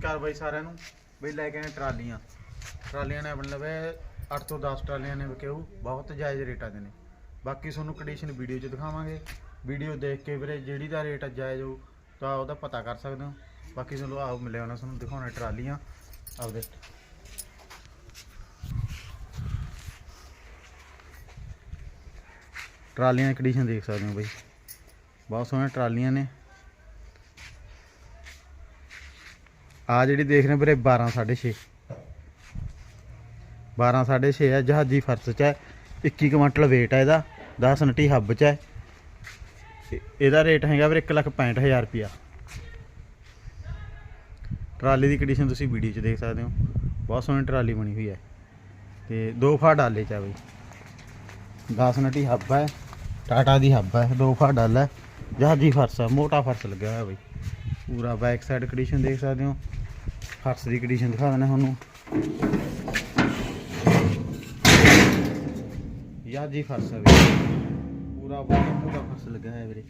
ਅਕਾਲ ਬਾਈ ਸਾਰਿਆਂ ਨੂੰ ਬਈ ਲੈ ਕੇ ਆਏ ਟਰਾਲੀਆਂ। ਟਰਾਲੀਆਂ ਨੇ ਮਤਲਬ ਲਵੇ 8 ਤੋਂ 10 ਟਰਾਲੀਆਂ ਨੇ ਵਿਕਿਓ ਬਹੁਤ ਜਾਇਜ਼ ਰੇਟਾਂ ਦੇ ਨੇ। ਬਾਕੀ ਤੁਹਾਨੂੰ ਕੰਡੀਸ਼ਨ ਵੀਡੀਓ 'ਚ ਦਿਖਾਵਾਂਗੇ। ਵੀਡੀਓ ਦੇਖ ਕੇ ਵੀਰੇ ਜਿਹੜੀ ਦਾ ਰੇਟ ਜਾਇਜ਼ ਹੋ ਤਾਂ ਉਹਦਾ ਪਤਾ ਕਰ ਸਕਦੇ ਹੋ। ਬਾਕੀ ਤੁਹਾਨੂੰ ਆਓ ਮਿਲਿਆ ਉਹਨਾਂ ਤੁਹਾਨੂੰ, ਦਿਖਾਉਣਾ ਟਰਾਲੀਆਂ। ਆਪਦੇ। ਟਰਾਲੀਆਂ ਦੀ ਕੰਡੀਸ਼ਨ ਦੇਖ ਸਕਦੇ ਹੋ ਬਈ। ਬਹੁਤ ਸੋਹਣੀਆਂ ਟਰਾਲੀਆਂ ਨੇ। ਆ ਜਿਹੜੀ ਦੇਖ ਰਹੇ ਹੋ ਵੀਰੇ 12 6.5 12 6.5 ਹੈ ਜਹਾਜ਼ੀ ਫਰਸ ਚ ਹੈ। 21 ਕੁਇੰਟਲ weight ਹੈ ਇਹਦਾ 10 ਨਟੀ ਹੱਬ ਚ ਹੈ। ਇਹਦਾ ਰੇਟ ਹੈਗਾ ਵੀਰੇ 1,65,000 ਰੁਪਿਆ ਟਰਾਲੀ ਦੀ ਕੰਡੀਸ਼ਨ ਤੁਸੀਂ ਵੀਡੀਓ 'ਚ ਦੇਖ ਸਕਦੇ ਹੋ। ਬਹੁਤ ਸੋਹਣੀ ਟਰਾਲੀ ਬਣੀ ਹੋਈ ਹੈ। ਤੇ ਦੋ ਫਾ ਡਾਲੇ ਚ ਆ ਬਈ। 10 ਨਟੀ ਹੱਬ ਹੈ ਟਾਟਾ ਦੀ ਹੱਬ ਹੈ ਦੋ ਫਾ ਡਾਲਾ ਹੈ। ਜਹਾਜ਼ੀ ਫਰਸ ਹੈ ਮੋਟਾ ਫਰਸ ਲੱਗਿਆ ਹੋਇਆ ਬਈ। ਪੂਰਾ ਬੈਕ ਸਾਈਡ ਕੰਡੀਸ਼ਨ ਦੇਖ ਸਕਦੇ ਹੋ। ਫਰਸ ਦੀ ਕੰਡੀਸ਼ਨ ਦਿਖਾ ਦਿੰਦੇ ਤੁਹਾਨੂੰ। ਜਹਾਜ਼ੀ ਫਰਸ ਹੈ ਪੂਰਾ ਬਹੁਤ ਮੋਟਾ ਫਰਸ ਲੱਗਿਆ ਹੋਇਆ ਵੀਰੇ।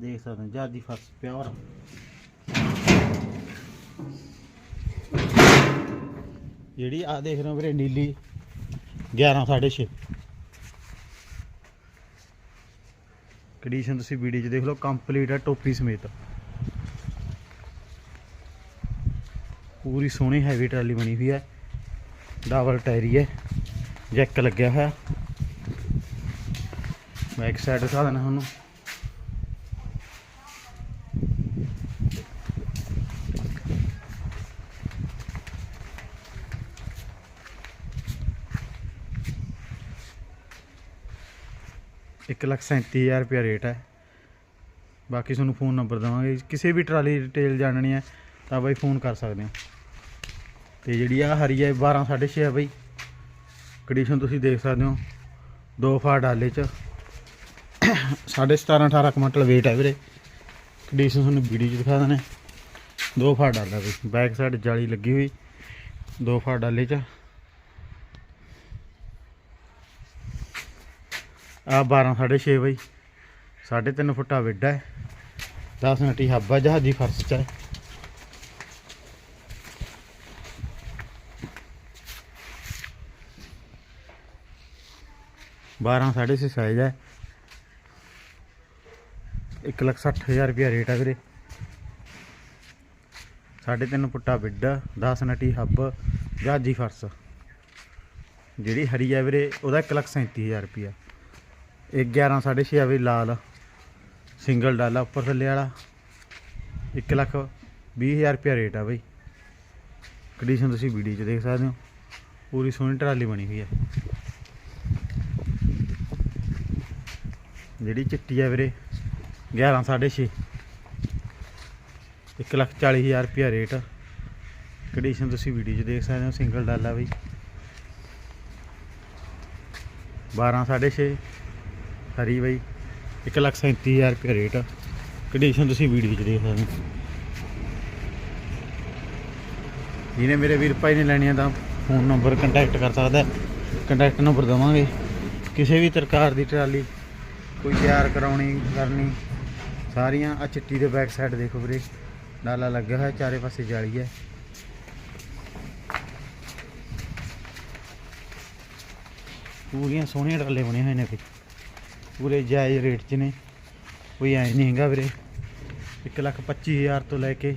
ਦੇਖ ਸਕਦੇ ਹੋ ਜਹਾਜ਼ੀ ਫਰਸ ਪਿਓਰ ਜਿਹੜੀ ਆ ਦੇਖ ਰਹੇ ਹੋ ਵੀਰੇ, ਨੀਲੀ। 11 6.5 ਕੰਡੀਸ਼ਨ ਤੁਸੀਂ ਵੀਡੀਓ 'ਚ ਦੇਖ ਲਓ ਕੰਪਲੀਟ ਹੈ ਟੋਪੀ ਸਮੇਤ। ਪੂਰੀ ਸੋਹਣੀ ਹੈਵੀ ਟਰਾਲੀ ਬਣੀ ਹੋਈ ਹੈ। ਡਬਲ ਟਾਇਰੀ ਹੈ ਜੈਕ ਲੱਗਿਆ ਹੋਇਆ। ਬੈਕ ਸਾਈਡ ਦਿਖਾ ਦੇਣਾ ਤੁਹਾਨੂੰ। ਇੱਕ ਲੱਖ ਸੈਂਤੀ ਹਜ਼ਾਰ ਰੁਪਇਆ ਰੇਟ ਹੈ। ਬਾਕੀ ਤੁਹਾਨੂੰ ਫੋਨ ਨੰਬਰ ਦੇਵਾਂਗੇ। ਕਿਸੇ ਵੀ ਟਰਾਲੀ ਡਿਟੇਲ ਜਾਣਨੀ ਹੈ ਤਾਂ ਬਾਈ ਫੋਨ ਕਰ ਸਕਦੇ ਹੋ। ਤੇ ਜਿਹੜੀ ਆ ਹਰੀ ਹੈ 12 6.5 ਹੈ ਬਾਈ। ਕੰਡੀਸ਼ਨ ਤੁਸੀਂ ਦੇਖ ਸਕਦੇ ਹੋ। ਦੋ ਫਾ ਡਾਲੇ ਚ। 17.5 18 ਕੁਇੰਟਲ weight ਹੈ ਵੀਰੇ। ਕੰਡੀਸ਼ਨ ਤੁਹਾਨੂੰ ਵੀਡੀਓ 'ਚ ਦਿਖਾ ਦਨੇ ਦੋ ਫਾ ਡਾਲਾ ਬਈ। ਬੈਕ ਸਾਈਡ ਜਾਲੀ ਲੱਗੀ ਹੋਈ। ਦੋ ਫਾ ਡਾਲੇ ਚ। ਆ 12 6.5 ਬਈ। 3.5 ਫੁੱਟਾ ਵਿੱਡਾ ਹੈ 10 ਨਟੀ ਹੱਬਾ ਜਹਾਜ਼ੀ ਫਰਸ਼ ਚ। ਹੈ ਬਾਰਾਂ, ਸਾਢੇ ਛੇ ਸਾਈਜ਼ ਹੈ। ਇੱਕ ਲੱਖ ਸੱਠ ਹਜ਼ਾਰ ਰੁਪਇਆ ਰੇਟ ਹੈ ਵੀਰੇ। ਸਾਢੇ ਤਿੰਨ ਫੁੱਟਾ ਬਿੱਡ 10 ਨਟੀ ਹੱਬ ਜਹਾਜ਼ੀ ਫਰਸ਼। ਜਿਹੜੀ ਹਰੀ ਹੈ ਵੀਰੇ, ਉਹਦਾ ਇੱਕ ਲੱਖ ਸੈਂਤੀ ਹਜ਼ਾਰ ਰੁਪਇਆ। ਇਹ 11 ਸਾਢੇ ਛੇ ਆ ਵੀ ਲਾਲ। ਸਿੰਗਲ ਡਾਲਾ ਉੱਪਰ ਥੱਲੇ ਵਾਲਾ। 1 ਲੱਖ 20 ਹਜ਼ਾਰ ਰੁਪਇਆ ਰੇਟ ਆ ਬਈ। ਕੰਡੀਸ਼ਨ ਤੁਸੀਂ ਵੀਡੀਓ 'ਚ ਦੇਖ ਸਕਦੇ ਹੋ। ਪੂਰੀ ਸੋਹਣੀ ਟਰਾਲੀ ਬਣੀ ਹੋਈ ਹੈ ਜਿਹੜੀ ਚਿੱਟੀ ਆ ਵੀਰੇ 11 ਸਾਢੇ ਛੇ। 1 ਲੱਖ 40 ਹਜ਼ਾਰ ਰੁਪਇਆ ਰੇਟ। ਕੰਡੀਸ਼ਨ ਤੁਸੀਂ ਵੀਡੀਓ 'ਚ ਦੇਖ ਸਕਦੇ ਹੋ ਸਿੰਗਲ ਡਾਲਾ ਬਈ। 12 ਸਾਢੇ ਛੇ, ਹਰੀ ਬਈ। 1 ਲੱਖ 37000 ਰੁਪਏ ਰੇਟ। ਕੰਡੀਸ਼ਨ ਤੁਸੀਂ ਵੀਡੀਓ 'ਚ ਦੇਖ ਸਕਦੇ ਹੋ। ਜਿਹਨੇ ਮੇਰੇ ਵੀਰ ਭਾਈ ਨੇ ਲੈਣੀਆਂ ਤਾਂ ਫੋਨ ਨੰਬਰ ਕੰਟੈਕਟ ਕਰ ਸਕਦਾ। ਕੰਟੈਕਟ ਨੰਬਰ ਦਵਾਂਗੇ। ਕਿਸੇ ਵੀ ਪ੍ਰਕਾਰ ਦੀ ਟਰਾਲੀ ਕੋਈ ਤਿਆਰ ਕਰਾਉਣੀ, ਕਰਨੀ। ਸਾਰੀਆਂ ਆ ਚਿੱਟੀ ਦੇ ਬੈਕ ਸਾਈਡ ਦੇਖੋ ਵੀਰੇ। ਡਾਲਾ ਲੱਗਿਆ ਹੋਇਆ, ਚਾਰੇ ਪਾਸੇ ਜਾਲੀ ਹੈ। ਪੂਰੀਆਂ ਸੋਹਣੀਆਂ ਟਰਾਲੇ ਬਣੇ ਹੋਏ ਨੇ ਫਿਰ। ਪੂਰੇ ਜਾਇਜ਼ ਰੇਟ 'ਚ ਨੇ। ਕੋਈ ਐ ਨਹੀਂ ਹੈਗਾ ਵੀਰੇ। 1 ਲੱਖ 25 ਹਜ਼ਾਰ ਤੋਂ ਲੈ ਕੇ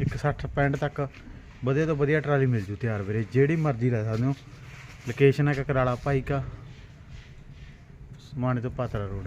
160 65 ਤੱਕ ਵਧੀਆ ਤੋਂ ਵਧੀਆ ਟਰਾਲੀ ਮਿਲ ਜੂ ਤਿਆਰ ਵੀਰੇ। ਜਿਹੜੀ ਮਰਜ਼ੀ ਲੈ ਸਕਦੇ ਹੋ। ਲੋਕੇਸ਼ਨ ਹੈ ਕਕਰਾਲਾ ਭਾਈ ਕਾ मानेचं पात्रा रोड.